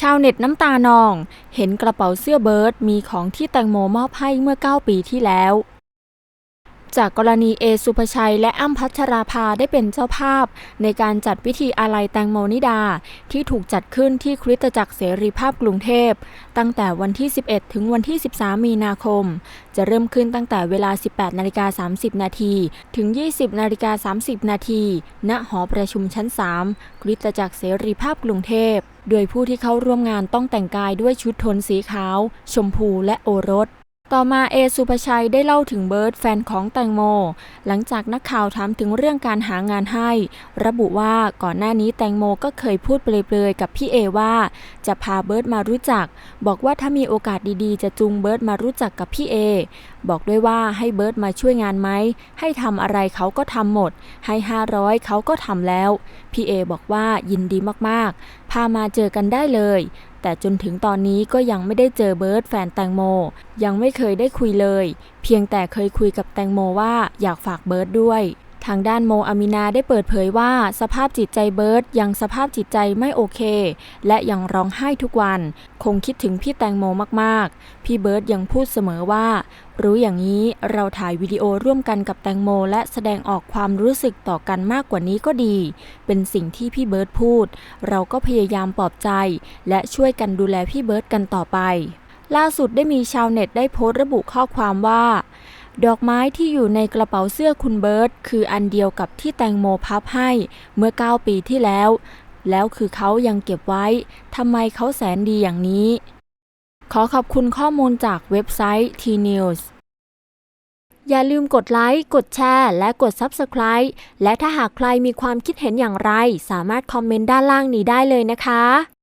ชาวเน็ตน้ำตานอง เห็นกระเป๋าเสื้อเบิร์ดมีของที่แตงโมมอบให้เมื่อ 9 ปีที่แล้ว จากกรณีเอสุภชัยและอ้ำพัชราภาได้เป็นเจ้าภาพ ในการจัดพิธีอาลัยแตงโมนิดา ที่ถูกจัดขึ้นที่คริสตจักรเสรีภาพกรุงเทพ ตั้งแต่วันที่ 11 ถึงวันที่ 13 มีนาคม จะเริ่มขึ้นตั้งแต่เวลา 18นาฬิกา30 นาทีถึง 20นาฬิกา30 นาทีณหอประชุมชั้น 3 คริสตจักรเสรีภาพกรุงเทพ โดยผู้ที่เข้าร่วมงานต้องแต่งกายด้วยชุดโทนสีขาว ชมพูและโอรส ต่อมาเอสุภชัยได้เล่าถึงเบิร์ดแฟนของแตงโม หลังจากนักข่าวถามถึงเรื่องการหางานให้ ระบุว่าก่อนหน้านี้แตงโมก็เคยพูดเปลยๆกับพี่เอว่า จะพาเบิร์ดมารู้จัก บอกว่าถ้ามีโอกาสดีๆ จะจูงเบิร์ดมารู้จักกับพี่เอบอกด้วยว่าให้เบิร์ดมาช่วยงานไหมให้ทำอะไรเขาก็ทำหมด ให้ 500 เขาก็ทำแล้ว พี่เอบอกว่ายินดีมากๆ พามาเจอกันได้เลย แต่จนถึงตอนนี้ก็ยังไม่ได้เจอเบิร์ตแฟนแตงโม ยังไม่เคยได้คุยเลย เพียงแต่เคยคุยกับแตงโมว่าอยากฝากเบิร์ตด้วย ทางด้านโมอามินาได้เปิดเผยว่า สภาพจิตใจเบิร์ดยังสภาพจิตใจไม่โอเค และยังร้องไห้ทุกวัน คงคิดถึงพี่แตงโมมากๆ พี่เบิร์ดยังพูดเสมอว่า รู้อย่างนี้เราถ่ายวิดีโอร่วมกันกับแตงโม และแสดงออกความรู้สึกต่อกันมากกว่านี้ก็ดี เป็นสิ่งที่พี่เบิร์ดพูด เราก็พยายามปลอบใจ และช่วยกันดูแลพี่เบิร์ดกันต่อไป ล่าสุดได้มีชาวเน็ตได้โพสต์ระบุข้อความว่า ดอกไม้ที่อยู่ในกระเป๋าเสื้อคุณเบิร์ตคืออันเดียวกับที่แตงโมพับให้เมื่อ 9 ปีที่แล้ว แล้วคือเขายังเก็บไว้ทำไมเขาแสนดีอย่างนี้ ขอขอบคุณข้อมูลจากเว็บไซต์ T-News อย่าลืมกดไลค์ กดแชร์ และกด Subscribe และถ้าหากใครมีความคิดเห็นอย่างไร สามารถคอมเมนต์ด้านล่างนี้ได้เลยนะคะ